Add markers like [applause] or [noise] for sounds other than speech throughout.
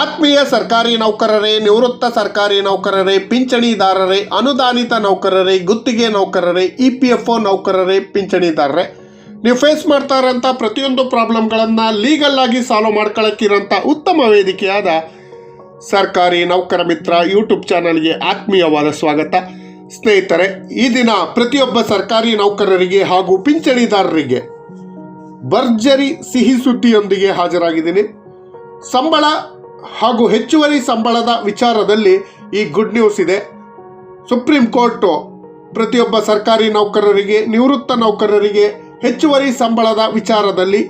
ಆತ್ಮೀಯ ಸರ್ಕಾರಿ ನೌಕರರೇ, ನಿವೃತ್ತ ಸರ್ಕಾರಿ ನೌಕರರೇ, ಪಿಂಚಣಿದಾರರೇ, ಅನುದಾನಿತ ನೌಕರರೇ, ಗುತ್ತಿಗೆ ನೌಕರರೇ, ಇ ಪಿ ಎಫ್ ಒ ನೌಕರರೇ, ಪಿಂಚಣಿದಾರರೇ. ನೀವು ಫೇಸ್ ಮಾಡ್ತಾ ಇರೋಂಥ ಪ್ರತಿಯೊಂದು ಪ್ರಾಬ್ಲಮ್ಗಳನ್ನು ಲೀಗಲ್ ಆಗಿ ಸಾಲ್ವ್ ಮಾಡ್ಕೊಳ್ಳೋಕ್ಕಿರೋಂಥ ಉತ್ತಮ ವೇದಿಕೆಯಾದ ಸರ್ಕಾರಿ ನೌಕರ ಮಿತ್ರ ಯೂಟ್ಯೂಬ್ ಚಾನಲ್ಗೆ ಆತ್ಮೀಯವಾದ ಸ್ವಾಗತ. ಸ್ನೇಹಿತರೆ, ಈ ದಿನ ಪ್ರತಿಯೊಬ್ಬ ಸರ್ಕಾರಿ ನೌಕರರಿಗೆ ಹಾಗೂ ಪಿಂಚಣಿದಾರರಿಗೆ ಭರ್ಜರಿ ಸಿಹಿ ಸುದ್ದಿಯೊಂದಿಗೆ ಹಾಜರಾಗಿದ್ದೀನಿ. ಸಂಬಳ ಹಾಗೂ ಹೆಚ್ಚುವರಿ ಸಂಬಳದ ವಿಚಾರದಲ್ಲಿ ಈ ಗುಡ್ ನ್ಯೂಸ್ ಇದೆ. ಸುಪ್ರೀಂ ಕೋರ್ಟು ಪ್ರತಿಯೊಬ್ಬ ಸರ್ಕಾರಿ ನೌಕರರಿಗೆ, ನಿವೃತ್ತ ನೌಕರರಿಗೆ ಹೆಚ್ಚುವರಿ ಸಂಬಳದ ವಿಚಾರದಲ್ಲಿ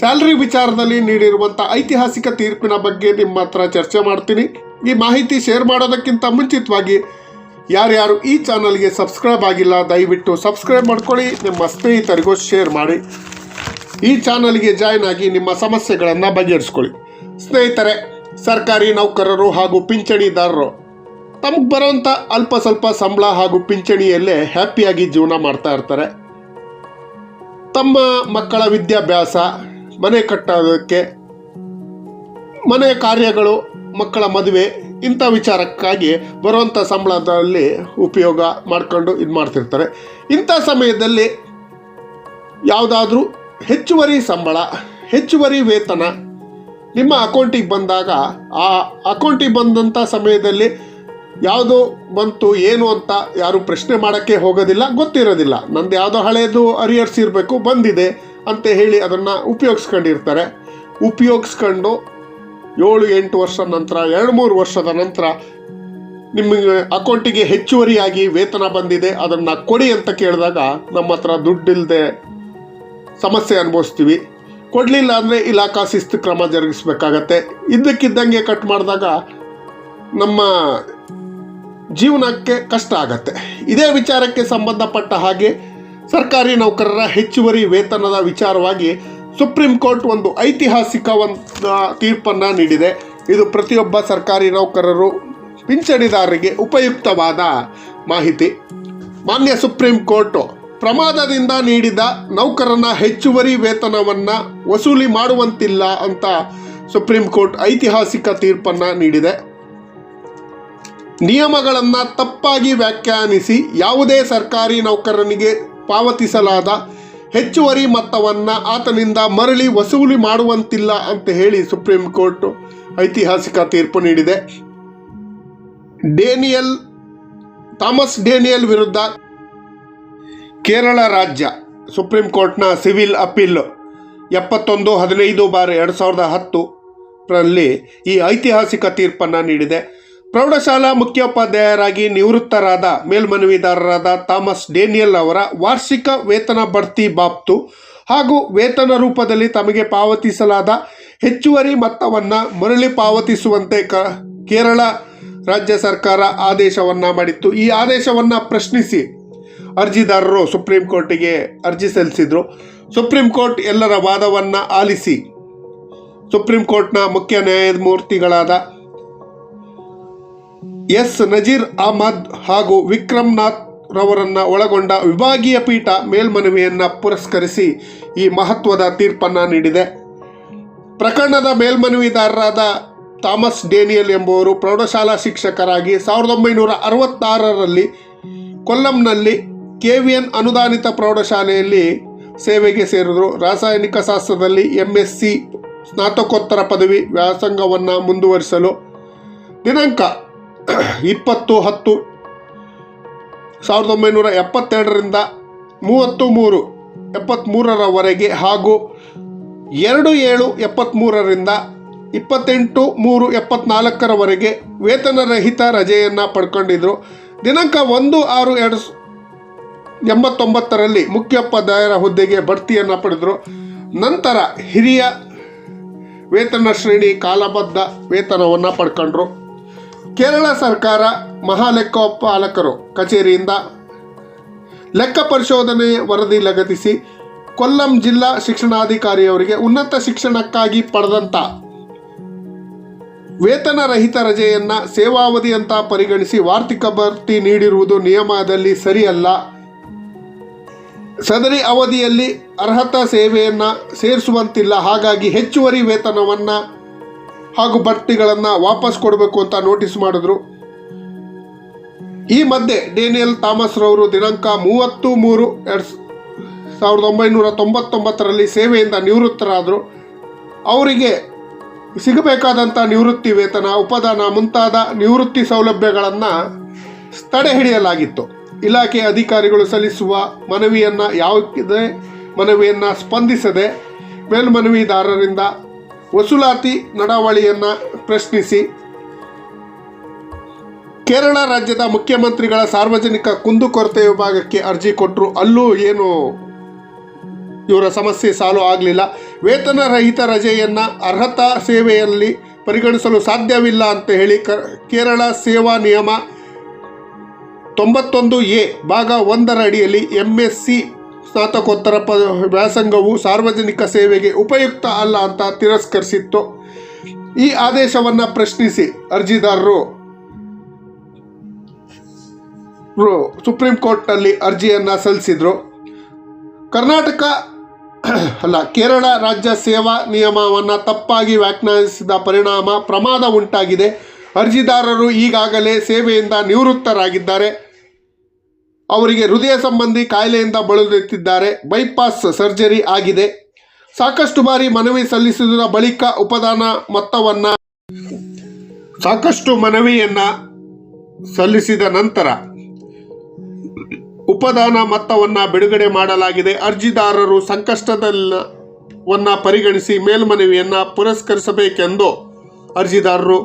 ಸ್ಯಾಲ್ರಿ ವಿಚಾರದಲ್ಲಿ ನೀಡಿರುವಂಥ ಐತಿಹಾಸಿಕ ತೀರ್ಪಿನ ಬಗ್ಗೆ ನಿಮ್ಮ ಹತ್ರ ಚರ್ಚೆ ಮಾಡ್ತೀನಿ. ಈ ಮಾಹಿತಿ ಶೇರ್ ಮಾಡೋದಕ್ಕಿಂತ ಮುಂಚಿತವಾಗಿ ಯಾರ್ಯಾರು ಈ ಚಾನಲ್ಗೆ ಸಬ್ಸ್ಕ್ರೈಬ್ ಆಗಿಲ್ಲ, ದಯವಿಟ್ಟು ಸಬ್ಸ್ಕ್ರೈಬ್ ಮಾಡ್ಕೊಳ್ಳಿ, ನಿಮ್ಮ ಸ್ನೇಹಿತರಿಗೂ ಶೇರ್ ಮಾಡಿ. ಈ ಚಾನಲ್ಗೆ ಜಾಯ್ನ್ ಆಗಿ ನಿಮ್ಮ ಸಮಸ್ಯೆಗಳನ್ನು ಬಗೆಹರಿಸ್ಕೊಳ್ಳಿ. ಸ್ನೇಹಿತರೆ ಸರ್ಕಾರಿ ನೌಕರರು ಹಾಗೂ ಪಿಂಚಣಿದಾರರು. ತಮಗೆ ಬರೋಂಥ ಅಲ್ಪ ಸ್ವಲ್ಪ ಸಂಬಳ ಹಾಗೂ ಪಿಂಚಣಿಯಲ್ಲೇ ಹ್ಯಾಪಿಯಾಗಿ ಜೀವನ ಮಾಡ್ತಾ ಇರ್ತಾರೆ. ತಮ್ಮ ಮಕ್ಕಳ ವಿದ್ಯಾಭ್ಯಾಸ, ಮನೆ ಕಟ್ಟೋದಕ್ಕೆ, ಮನೆ ಕಾರ್ಯಗಳು, ಮಕ್ಕಳ ಮದುವೆ ಇಂಥ ವಿಚಾರಕ್ಕಾಗಿ ಬರುವಂಥ ಸಂಬಳದಲ್ಲಿ ಉಪಯೋಗ ಮಾಡ್ಕೊಂಡು ಇದು ಮಾಡ್ತಿರ್ತಾರೆ. ಇಂಥ ಸಮಯದಲ್ಲಿ ಯಾವುದಾದ್ರೂ ಹೆಚ್ಚುವರಿ ಸಂಬಳ, ಹೆಚ್ಚುವರಿ ವೇತನ ನಿಮ್ಮ ಅಕೌಂಟಿಗೆ ಬಂದಾಗ ಆ ಅಕೌಂಟಿಗೆ ಬಂದಂಥ ಸಮಯದಲ್ಲಿ ಯಾವುದು ಬಂತು, ಏನು ಅಂತ ಯಾರು ಪ್ರಶ್ನೆ ಮಾಡೋಕ್ಕೆ ಹೋಗೋದಿಲ್ಲ, ಗೊತ್ತಿರೋದಿಲ್ಲ. ನಂದು ಯಾವುದೋ ಹಳೆಯದು ಅರಿಯರ್ಸ್ ಇರಬೇಕು, ಬಂದಿದೆ ಅಂತ ಹೇಳಿ ಅದನ್ನು ಉಪಯೋಗಿಸ್ಕೊಂಡಿರ್ತಾರೆ. ಉಪಯೋಗಿಸ್ಕೊಂಡು ಏಳು, ಎಂಟು ವರ್ಷ ನಂತರ, ಎರಡು, ಮೂರು ವರ್ಷದ ನಂತರ ನಿಮಗೆ ಅಕೌಂಟಿಗೆ ಹೆಚ್ಚುವರಿಯಾಗಿ ವೇತನ ಬಂದಿದೆ, ಅದನ್ನು ಕೊಡಿ ಅಂತ ಕೇಳಿದಾಗ ನಮ್ಮ ಹತ್ರ ದುಡ್ಡಿಲ್ಲದೆ ಸಮಸ್ಯೆ ಅನುಭವಿಸ್ತೀವಿ. ಕೊಡಲಿಲ್ಲ ಅಂದರೆ ಇಲಾಖಾ ಶಿಸ್ತು ಕ್ರಮ ಜರುಗಿಸಬೇಕಾಗತ್ತೆ. ಇದ್ದಕ್ಕಿದ್ದಂಗೆ ಕಟ್ ಮಾಡಿದಾಗ ನಮ್ಮ ಜೀವನಕ್ಕೆ ಕಷ್ಟ ಆಗತ್ತೆ. ಇದೇ ವಿಚಾರಕ್ಕೆ ಸಂಬಂಧಪಟ್ಟ ಹಾಗೆ ಸರ್ಕಾರಿ ನೌಕರರ ಹೆಚ್ಚುವರಿ ವೇತನದ ವಿಚಾರವಾಗಿ ಸುಪ್ರೀಂ ಕೋರ್ಟ್ ಒಂದು ಐತಿಹಾಸಿಕ ಒಂದು ತೀರ್ಪನ್ನು ನೀಡಿದೆ. ಇದು ಪ್ರತಿಯೊಬ್ಬ ಸರ್ಕಾರಿ ನೌಕರರು ಪಿಂಚಣಿದಾರರಿಗೆ ಉಪಯುಕ್ತವಾದ ಮಾಹಿತಿ. ಮಾನ್ಯ ಸುಪ್ರೀಂ ಕೋರ್ಟ್ ಪ್ರಮಾದದಿಂದ ನೀಡಿದ ನೌಕರನ ಹೆಚ್ಚುವರಿ ವೇತನವನ್ನು ವಸೂಲಿ ಮಾಡುವಂತಿಲ್ಲ ಅಂತ ಸುಪ್ರೀಂ ಕೋರ್ಟ್ ಐತಿಹಾಸಿಕ ತೀರ್ಪನ್ನು ನೀಡಿದೆ. ನಿಯಮಗಳನ್ನು ತಪ್ಪಾಗಿ ವ್ಯಾಖ್ಯಾನಿಸಿ ಯಾವುದೇ ಸರ್ಕಾರಿ ನೌಕರನಿಗೆ ಪಾವತಿಸಲಾದ ಹೆಚ್ಚುವರಿ ಮೊತ್ತವನ್ನು ಆತನಿಂದ ಮರಳಿ ವಸೂಲಿ ಮಾಡುವಂತಿಲ್ಲ ಅಂತ ಹೇಳಿ ಸುಪ್ರೀಂ ಕೋರ್ಟ್ ಐತಿಹಾಸಿಕ ತೀರ್ಪು ನೀಡಿದೆ. ಡೇನಿಯಲ್, ಥಾಮಸ್ ಡೇನಿಯಲ್ ವಿರುದ್ಧ ಕೇರಳ ರಾಜ್ಯ ಸುಪ್ರೀಂ ಕೋರ್ಟ್ನ ಸಿವಿಲ್ ಅಪೀಲ್ ಎಪ್ಪತ್ತೊಂದು, ಹದಿನೈದು ಬಾರ್ ಎರಡು ಸಾವಿರದ ಹತ್ತು ರಲ್ಲಿ ಈ ಐತಿಹಾಸಿಕ ತೀರ್ಪನ್ನು ನೀಡಿದೆ. ಪ್ರೌಢಶಾಲಾ ಮುಖ್ಯೋಪಾಧ್ಯಾಯರಾಗಿ ನಿವೃತ್ತರಾದ ಮೇಲ್ಮನವಿದಾರರಾದ ಥಾಮಸ್ ಡೇನಿಯಲ್ ಅವರ ವಾರ್ಷಿಕ ವೇತನ ಬಡ್ತಿ ಬಾಬ್ತು ಹಾಗೂ ವೇತನ ರೂಪದಲ್ಲಿ ತಮಗೆ ಪಾವತಿಸಲಾದ ಹೆಚ್ಚುವರಿ ಮೊತ್ತವನ್ನು ಮರಳಿ ಪಾವತಿಸುವಂತೆ ಕ, ಕೇರಳ ರಾಜ್ಯ ಸರ್ಕಾರ ಆದೇಶವನ್ನು ಮಾಡಿತ್ತು. ಈ ಆದೇಶವನ್ನು ಪ್ರಶ್ನಿಸಿ ಅರ್ಜಿದಾರರು ಸುಪ್ರೀಂ ಕೋರ್ಟಿಗೆ ಅರ್ಜಿ ಸಲ್ಲಿಸಿದರು. ಸುಪ್ರೀಂ ಕೋರ್ಟ್ ಎಲ್ಲರ ವಾದವನ್ನು ಆಲಿಸಿ. ಸುಪ್ರೀಂ ಕೋರ್ಟ್ನ ಮುಖ್ಯ ನ್ಯಾಯಮೂರ್ತಿಗಳಾದ ಎಸ್ ನಜೀರ್ ಅಹಮದ್ ಹಾಗೂ ವಿಕ್ರಮ್ನಾಥ್ ರವರನ್ನು ಒಳಗೊಂಡ ವಿಭಾಗೀಯ ಪೀಠ ಮೇಲ್ಮನವಿಯನ್ನು ಪುರಸ್ಕರಿಸಿ ಈ ಮಹತ್ವದ ತೀರ್ಪನ್ನು ನೀಡಿದೆ. ಪ್ರಕರಣದ ಮೇಲ್ಮನವಿದಾರರಾದ ಥಾಮಸ್ ಡೇನಿಯಲ್ ಎಂಬುವರು ಪ್ರೌಢಶಾಲಾ ಶಿಕ್ಷಕರಾಗಿ ಸಾವಿರದ ಒಂಬೈನೂರ ಅರವತ್ತಾರರಲ್ಲಿ ಕೊಲ್ಲಂನಲ್ಲಿ ಕೆ ವಿ ಎನ್ ಅನುದಾನಿತ ಪ್ರೌಢಶಾಲೆಯಲ್ಲಿ ಸೇವೆಗೆ ಸೇರಿದರು. ರಾಸಾಯನಿಕ ಶಾಸ್ತ್ರದಲ್ಲಿ ಎಂ ಎಸ್ ಸಿ ಸ್ನಾತಕೋತ್ತರ ಪದವಿ ವ್ಯಾಸಂಗವನ್ನು ಮುಂದುವರಿಸಲು ದಿನಾಂಕ ಇಪ್ಪತ್ತು ಹತ್ತು ಸಾವಿರದ ಒಂಬೈನೂರ ಎಪ್ಪತ್ತೆರಡರಿಂದ ಮೂವತ್ತು ಮೂರು ಎಪ್ಪತ್ತ್ಮೂರರವರೆಗೆ ಹಾಗೂ ಎರಡು ಏಳು ಎಪ್ಪತ್ತ್ಮೂರರಿಂದ ಇಪ್ಪತ್ತೆಂಟು ಮೂರು ಎಪ್ಪತ್ನಾಲ್ಕರವರೆಗೆ ವೇತನರಹಿತ ರಜೆಯನ್ನು ಪಡ್ಕೊಂಡಿದ್ದರು ದಿನಾಂಕ ಒಂದು ಆರು ಎರಡು ಎಂಬತ್ತೊಂಬತ್ತರಲ್ಲಿ ಮುಖ್ಯೋಪಾಧ್ಯಾಯರ ಹುದ್ದೆಗೆ ಬಡ್ತಿಯನ್ನು ಪಡೆದರು. ನಂತರ ಹಿರಿಯ ವೇತನ ಶ್ರೇಣಿ ಕಾಲಬದ್ಧ ವೇತನವನ್ನು ಪಡ್ಕೊಂಡ್ರು. ಕೇರಳ ಸರ್ಕಾರ ಮಹಾಲೆಕ್ಕೋಪಾಲಕರು ಕಚೇರಿಯಿಂದ ಲೆಕ್ಕ ಪರಿಶೋಧನೆ ವರದಿ ಲಗತ್ತಿಸಿ ಕೊಲ್ಲಂ ಜಿಲ್ಲಾ ಶಿಕ್ಷಣಾಧಿಕಾರಿಯವರಿಗೆ ಉನ್ನತ ಶಿಕ್ಷಣಕ್ಕಾಗಿ ಪಡೆದಂಥ ವೇತನ ರಹಿತ ರಜೆಯನ್ನು ಸೇವಾವಧಿ ಅಂತ ಪರಿಗಣಿಸಿ ವಾರ್ಷಿಕ ಭರ್ತಿ ನೀಡಿರುವುದು ನಿಯಮದಲ್ಲಿ ಸರಿಯಲ್ಲ. ಸದರಿ ಅವಧಿಯಲ್ಲಿ ಅರ್ಹತಾ ಸೇವೆಯನ್ನು ಸೇರಿಸುವಂತಿಲ್ಲ. ಹಾಗಾಗಿ ಹೆಚ್ಚುವರಿ ವೇತನವನ್ನು ಹಾಗೂ ಬಡ್ತಿಗಳನ್ನು ವಾಪಸ್ ಕೊಡಬೇಕು ಅಂತ ನೋಟಿಸ್ ಮಾಡಿದ್ರು. ಈ ಮಧ್ಯೆ ಡೇನಿಯಲ್ ಥಾಮಸ್ ರವರು ದಿನಾಂಕ ಮೂವತ್ತು ಮೂರು ಎರಡು ಸಾವಿರದ ಒಂಬೈನೂರ ತೊಂಬತ್ತೊಂಬತ್ತರಲ್ಲಿ ಸೇವೆಯಿಂದ ನಿವೃತ್ತರಾದರು. ಅವರಿಗೆ ಸಿಗಬೇಕಾದಂಥ ನಿವೃತ್ತಿ ವೇತನ, ಉಪದಾನ ಮುಂತಾದ ನಿವೃತ್ತಿ ಸೌಲಭ್ಯಗಳನ್ನು ತಡೆ ಹಿಡಿಯಲಾಗಿತ್ತು ಇಲಾಖೆ ಅಧಿಕಾರಿಗಳು ಸಲ್ಲಿಸುವ ಮನವಿಯನ್ನು ಯಾವುದೇ ಮನವಿಯನ್ನು ಸ್ಪಂದಿಸದೆ ಮೇಲ್ಮನವಿದಾರರಿಂದ ವಸೂಲಾತಿ ನಡಾವಳಿಯನ್ನು ಪ್ರಶ್ನಿಸಿ ಕೇರಳ ರಾಜ್ಯದ ಮುಖ್ಯಮಂತ್ರಿಗಳ ಸಾರ್ವಜನಿಕ ಕುಂದುಕೊರತೆ ವಿಭಾಗಕ್ಕೆ ಅರ್ಜಿ ಕೊಟ್ಟರು ಅಲ್ಲೂ ಏನು ಇವರ ಸಮಸ್ಯೆ ಸಾಲು ಆಗಲಿಲ್ಲ. ವೇತನ ರಹಿತ ರಜೆಯನ್ನು ಅರ್ಹತಾ ಸೇವೆಯಲ್ಲಿ ಪರಿಗಣಿಸಲು ಸಾಧ್ಯವಿಲ್ಲ ಅಂತ ಹೇಳಿ ಕ, ಕೇರಳ ಸೇವಾ ನಿಯಮ ತೊಂಬತ್ತೊಂದು ಎ ಭಾಗ ಒಂದರ ಅಡಿಯಲ್ಲಿ ಎಂಎಸ್ಸಿ ಸ್ನಾತಕೋತ್ತರ ಪ ವ್ಯಾಸಂಗವು ಸಾರ್ವಜನಿಕ ಸೇವೆಗೆ ಉಪಯುಕ್ತ ಅಲ್ಲ ಅಂತ ತಿರಸ್ಕರಿಸಿತ್ತು. ಈ ಆದೇಶವನ್ನು ಪ್ರಶ್ನಿಸಿ ಅರ್ಜಿದಾರರು. ಸುಪ್ರೀಂ ಕೋರ್ಟ್ನಲ್ಲಿ ಅರ್ಜಿಯನ್ನು ಸಲ್ಲಿಸಿದರು. ಕರ್ನಾಟಕ [clears throat] ಅಲ್ಲ, ಕೇರಳ ರಾಜ್ಯ ಸೇವಾ ನಿಯಮವನ್ನು ತಪ್ಪಾಗಿ ವ್ಯಾಖ್ಯಾನಿಸಿದ ಪರಿಣಾಮ ಪ್ರಮಾದ ಉಂಟಾಗಿದೆ. ಅರ್ಜಿದಾರರು ಈಗಾಗಲೇ ಸೇವೆಯಿಂದ ನಿವೃತ್ತರಾಗಿದ್ದಾರೆ. ಅವರಿಗೆ ಹೃದಯ ಸಂಬಂಧಿ ಕಾಯಿಲೆಯಿಂದ ಬಳಲುತ್ತಿದ್ದಾರೆ. ಬೈಪಾಸ್ ಸರ್ಜರಿ ಆಗಿದೆ. ಸಾಕಷ್ಟು ಬಾರಿ ಮನವಿ ಸಲ್ಲಿಸಿದ ಬಳಿಕ ಉಪದಾನ ಮೊತ್ತವನ್ನು ಸಾಕಷ್ಟು ಮನವಿಯನ್ನು ಸಲ್ಲಿಸಿದ ನಂತರ ಉಪದಾನ ಮೊತ್ತವನ್ನು ಬಿಡುಗಡೆ ಮಾಡಲಾಗಿದೆ. ಅರ್ಜಿದಾರರು ಸಂಕಷ್ಟದಲ್ಲವನ್ನು ಪರಿಗಣಿಸಿ ಮೇಲ್ಮನವಿಯನ್ನು ಪುರಸ್ಕರಿಸಬೇಕೆಂದು ಅರ್ಜಿದಾರರು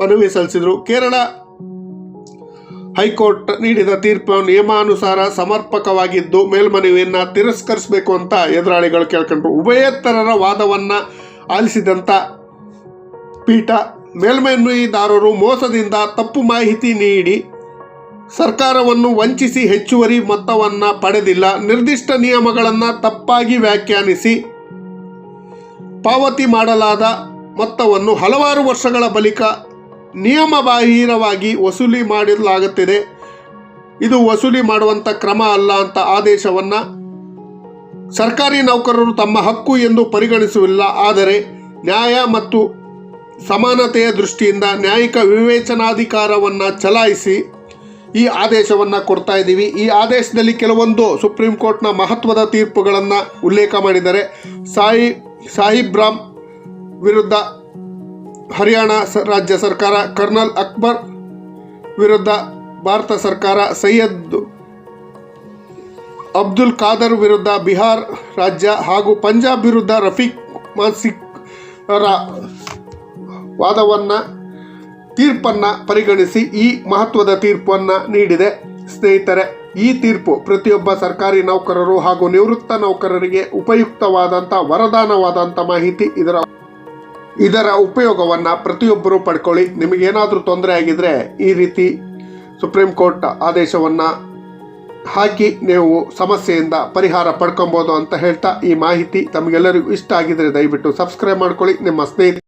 ಮನವಿ ಸಲ್ಲಿಸಿದರು. ಕೇರಳ ಹೈಕೋರ್ಟ್ ನೀಡಿದ ತೀರ್ಪು ನಿಯಮಾನುಸಾರ ಸಮರ್ಪಕವಾಗಿದ್ದು ಮೇಲ್ಮನವಿಯನ್ನು ತಿರಸ್ಕರಿಸಬೇಕು ಅಂತ ಎದುರಾಳಿಗಳು ಕೇಳ್ಕೊಂಡ್ರು. ಉಭಯತರರ ವಾದವನ್ನು ಆಲಿಸಿದಂಥ ಪೀಠ ಮೇಲ್ಮನವಿದಾರರು ಮೋಸದಿಂದ ತಪ್ಪು ಮಾಹಿತಿ ನೀಡಿ ಸರ್ಕಾರವನ್ನು ವಂಚಿಸಿ ಹೆಚ್ಚುವರಿ ಮೊತ್ತವನ್ನು ಪಡೆದಿಲ್ಲ. ನಿರ್ದಿಷ್ಟ ನಿಯಮಗಳನ್ನು ತಪ್ಪಾಗಿ ವ್ಯಾಖ್ಯಾನಿಸಿ ಪಾವತಿ ಮಾಡಲಾದ ಮೊತ್ತವನ್ನು ಹಲವಾರು ವರ್ಷಗಳ ಬಳಿಕ ನಿಯಮಬಾಹಿರವಾಗಿ ವಸೂಲಿ ಮಾಡಲಾಗುತ್ತಿದೆ ಇದು ವಸೂಲಿ ಮಾಡುವಂಥ ಕ್ರಮ ಅಲ್ಲ ಅಂತ ಆದೇಶವನ್ನು ಸರ್ಕಾರಿ ನೌಕರರು ತಮ್ಮ ಹಕ್ಕು ಎಂದು ಪರಿಗಣಿಸುವಿಲ್ಲ ಆದರೆ ನ್ಯಾಯ ಮತ್ತು ಸಮಾನತೆಯ ದೃಷ್ಟಿಯಿಂದ ನ್ಯಾಯಿಕ ವಿವೇಚನಾಧಿಕಾರವನ್ನು ಚಲಾಯಿಸಿ ಈ ಆದೇಶವನ್ನು ಕೊಡ್ತಾ ಇದ್ದೀವಿ. ಈ ಆದೇಶದಲ್ಲಿ ಕೆಲವೊಂದು ಸುಪ್ರೀಂ ಕೋರ್ಟ್ನ ಮಹತ್ವದ ತೀರ್ಪುಗಳನ್ನು ಉಲ್ಲೇಖ ಮಾಡಿದ್ದಾರೆ. ಸಾಯಿ ಸಾಹಿಬ್ರಾಮ್ ವಿರುದ್ಧ ಹರಿಯಾಣ ರಾಜ್ಯ ಸರ್ಕಾರ, ಕರ್ನಲ್ ಅಕ್ಬರ್ ವಿರುದ್ಧ ಭಾರತ ಸರ್ಕಾರ, ಸೈಯದ್ ಅಬ್ದುಲ್ ಖಾದರ್ ವಿರುದ್ಧ ಬಿಹಾರ್ ರಾಜ್ಯ ಹಾಗೂ ಪಂಜಾಬ್ ವಿರುದ್ಧ ರಫೀಕ್ ಮಾನ್ಸಿಕ್ ಅವರ ವಾದವನ್ನು, ತೀರ್ಪನ್ನು ಪರಿಗಣಿಸಿ ಈ ಮಹತ್ವದ ತೀರ್ಪನ್ನು ನೀಡಿದೆ. ಸ್ನೇಹಿತರೆ, ಈ ತೀರ್ಪು ಪ್ರತಿಯೊಬ್ಬ ಸರ್ಕಾರಿ ನೌಕರರು ಹಾಗೂ ನಿವೃತ್ತ ನೌಕರರಿಗೆ ಉಪಯುಕ್ತವಾದಂಥ ವರದಾನವಾದಂಥ ಮಾಹಿತಿ ಇದರ ಇದರ ಉಪಯೋಗವನ್ನು ಪ್ರತಿಯೊಬ್ಬರೂ ಪಡ್ಕೊಳ್ಳಿ. ನಿಮಗೇನಾದರೂ ತೊಂದರೆ ಆಗಿದ್ದರೆ ಈ ರೀತಿ ಸುಪ್ರೀಂ ಕೋರ್ಟ್ ಆದೇಶವನ್ನು ಹಾಕಿ ನೀವು ಸಮಸ್ಯೆಯಿಂದ ಪರಿಹಾರ ಪಡ್ಕೊಬೋದು ಅಂತ ಹೇಳ್ತಾ ಈ ಮಾಹಿತಿ ತಮಗೆಲ್ಲರಿಗೂ ಇಷ್ಟ ಆಗಿದರೆ ದಯವಿಟ್ಟು ಸಬ್ಸ್ಕ್ರೈಬ್ ಮಾಡ್ಕೊಳ್ಳಿ. ನಿಮ್ಮ ಸ್ನೇಹಿತ